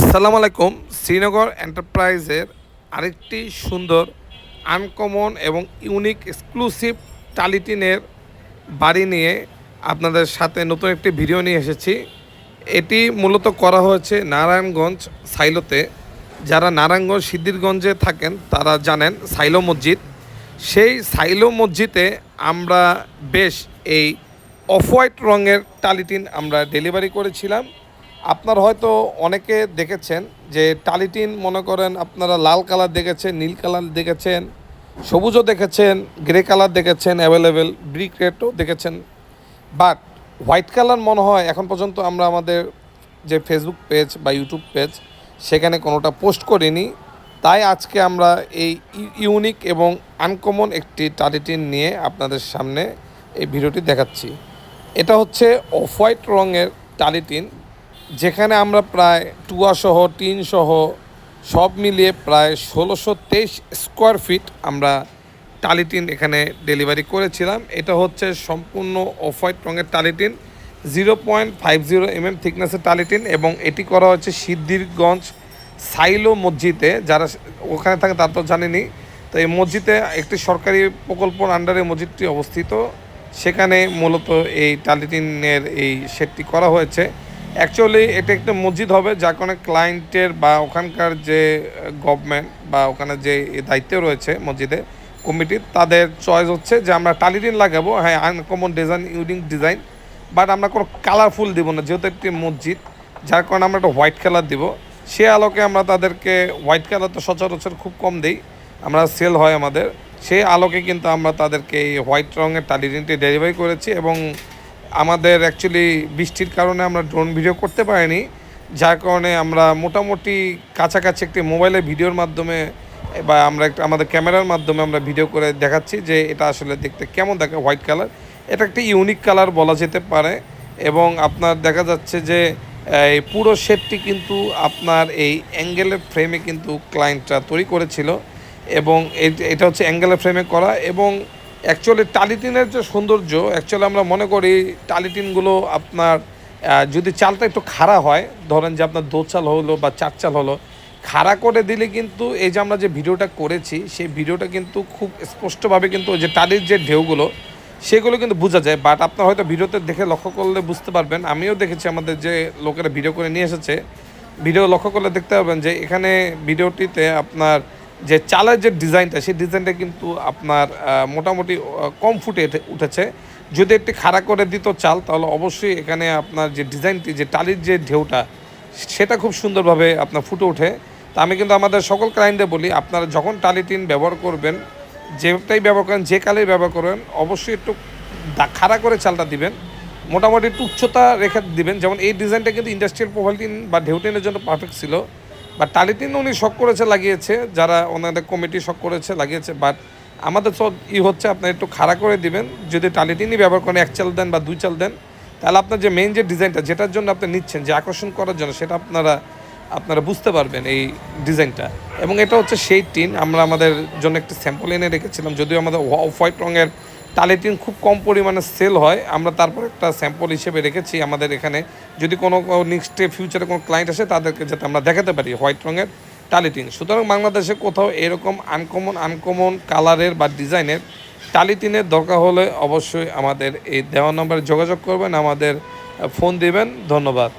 আসসালামু আলাইকুম। শ্রীনগর এন্টারপ্রাইজের আরেকটি সুন্দর আনকমন এবং ইউনিক এক্সক্লুসিভ টালিটিনের বাড়ি নিয়ে আপনাদের সাথে নতুন একটি ভিডিও নিয়ে এসেছি। এটি মূলত করা হয়েছে নারায়ণগঞ্জ সাইলোতে। যারা নারায়ণগঞ্জ সিদ্ধিরগঞ্জে থাকেন, তারা জানেন সাইলো মসজিদ। সেই সাইলো মসজিদে আমরা বেশ এই অফ হোয়াইট রঙের টালিটিন আমরা ডেলিভারি করেছিলাম। আপনার হয়তো অনেকে দেখেছেন যে টালিটিন, মনে করেন আপনারা লাল কালার দেখেছেন, নীল কালার দেখেছেন, সবুজও দেখেছেন, গ্রে কালার দেখেছেন অ্যাভেলেবেল ব্রিক রেডও দেখেছেন। বাট হোয়াইট কালার মনে হয় এখন পর্যন্ত আমরা আমাদের যে ফেসবুক পেজ বা ইউটিউব পেজ সেখানে কোনোটা পোস্ট করিনি। তাই আজকে আমরা এই ইউ- ইউনিক এবং আনকমন একটি টালিটিন নিয়ে আপনাদের সামনে এই ভিডিওটি দেখাচ্ছি। এটা হচ্ছে অফ হোয়াইট রঙের টালিটিন। যেখানে আমরা প্রায় টুয়া সহ, টিন সহ সব মিলিয়ে প্রায় ষোলোশো তেইশ স্কোয়ার ফিট আমরা টালিটিন এখানে ডেলিভারি করেছিলাম। এটা হচ্ছে সম্পূর্ণ অফ হোয়াইট রঙের টালিটিন zero point five zero M M থিকনেসের টালিটিন এবং এটি করা হচ্ছে সিদ্ধিরগঞ্জ সাইলো মসজিদে। যারা ওখানে থাকে তার তো জানেনি তো এই মসজিদে একটি সরকারি প্রকল্পর আন্ডারে মসজিদটি অবস্থিত। সেখানে মূলত এই টালিটিনের এই সেটটি করা হয়েছে। অ্যাকচুয়ালি এটা একটা মসজিদ হবে, যার কারণে ক্লায়েন্টের বা ওখানকার যে গভর্নমেন্ট বা ওখানে যে দায়িত্ব রয়েছে মসজিদে কমিটির তাদের চয়েস হচ্ছে যে আমরা টালিটিন লাগাবো হ্যাঁ uncommon design unique design but আমরা কোনো কালারফুল দিব না, যেহেতু একটি মসজিদ, যার কারণে আমরা একটা হোয়াইট কালার দিব। সে আলোকে আমরা তাদেরকে হোয়াইট কালার তো সচরাচর খুব কম দিই, আমরা সেল হয় আমাদের। সেই আলোকে কিন্তু আমরা তাদেরকে এই হোয়াইট রঙের টালিটিনটি ডেলিভারি করেছি এবং আমাদের অ্যাকচুয়ালি বৃষ্টির কারণে আমরা ড্রোন ভিডিও করতে পারিনি, যার কারণে আমরা মোটামুটি কাছাকাছি একটি মোবাইলে ভিডিওর মাধ্যমে, বা আমরা একটা, আমাদের ক্যামেরার মাধ্যমে আমরা ভিডিও করে দেখাচ্ছি যে এটা আসলে দেখতে কেমন দেখে হোয়াইট কালার এটা একটা ইউনিক কালার বলা যেতে পারে এবং আপনার দেখা যাচ্ছে যে, এই পুরো সেটটি কিন্তু আপনার এই অ্যাঙ্গেলের ফ্রেমে কিন্তু ক্লায়েন্টরা তৈরি করেছিল এবং এটা হচ্ছে অ্যাঙ্গেলের ফ্রেমে করা এবং অ্যাকচুয়ালি টালিটিনের যে সৌন্দর্য অ্যাকচুয়ালি আমরা মনে করি টালিটিনগুলো আপনার যদি চালটা একটু খাড়া হয়, ধরেন যে আপনার দো চাল হলো বা চার চাল হলো, খাড়া করে দিলে কিন্তু এই যে আমরা যে ভিডিওটা করেছি, সেই ভিডিওটা কিন্তু খুব স্পষ্টভাবে কিন্তু ওই যে টালির যে ঢেউগুলো, সেগুলো কিন্তু বোঝা যায়। বাট আপনার হয়তো ভিডিওতে দেখে লক্ষ্য করলে বুঝতে পারবেন, আমিও দেখেছি আমাদের যে লোকেরা ভিডিও করে নিয়ে এসেছে ভিডিও লক্ষ্য করলে দেখতে পাবেন যে এখানে ভিডিওটিতে আপনার যে চালের যে ডিজাইনটা, সেই ডিজাইনটা কিন্তু আপনার মোটামুটি কম ফুটে উঠে- উঠেছে। যদি একটি খাড়া করে দিত চাল, তাহলে অবশ্যই এখানে আপনার যে ডিজাইনটি, যে টালির যে ঢেউটা, সেটা খুব সুন্দরভাবে আপনার ফুটে ওঠে। তা আমি কিন্তু আমাদের সকল ক্লায়েন্টদের বলি, আপনারা যখন টালি টিন ব্যবহার করবেন, যেটাই ব্যবহার করেন, যে কালেই ব্যবহার করেন, অবশ্যই একটু খাড়া করে চালটা দিবেন। মোটামুটি একটু উচ্চতা রেখে দিবেন। যেমন এই ডিজাইনটা কিন্তু ইন্ডাস্ট্রিয়াল প্রোফাইলটিন বা ঢেউটিনের জন্য পারফেক্ট ছিল। বা টালিটিন উনি শখ করেছে, লাগিয়েছে, যারা ওনাদের কমিটি শখ করেছে, লাগিয়েছে বাট আমাদের সব ই হচ্ছে, আপনার একটু খাড়া করে দিবেন, যদি টালিটিনই ব্যবহার করেন, এক চাল দেন বা দুই চাল দেন, তাহলে আপনার যে মেইন যে ডিজাইনটা যেটার জন্য আপনি নিচ্ছেন, যে আকর্ষণ করার জন্য, সেটা আপনারা আপনারা বুঝতে পারবেন এই ডিজাইনটা এবং এটা হচ্ছে সেই টিন আমরা আমাদের জন্য একটি স্যাম্পল এনে রেখেছিলাম, যদিও আমাদের হোয়াইট রঙের টালি টিন খুব কম পরিমাণে সেল হয়। আমরা তারপর একটা স্যাম্পল হিসেবে রেখেছি আমাদের এখানে। যদি কোনো নেক্সট ডে ফিউচারে কোনো ক্লায়েন্ট আসে, তাদেরকে যাতে আমরা দেখাতে পারি হোয়াইট রঙের টালিটিন সুতরাং বাংলাদেশে কোথাও এরকম আনকমন আনকমন কালারের বা ডিজাইনের টালিটিনের দরকার হলে অবশ্যই আমাদের এই দেওয়া নম্বরে যোগাযোগ করবেন, আমাদের ফোন দিবেন। ধন্যবাদ।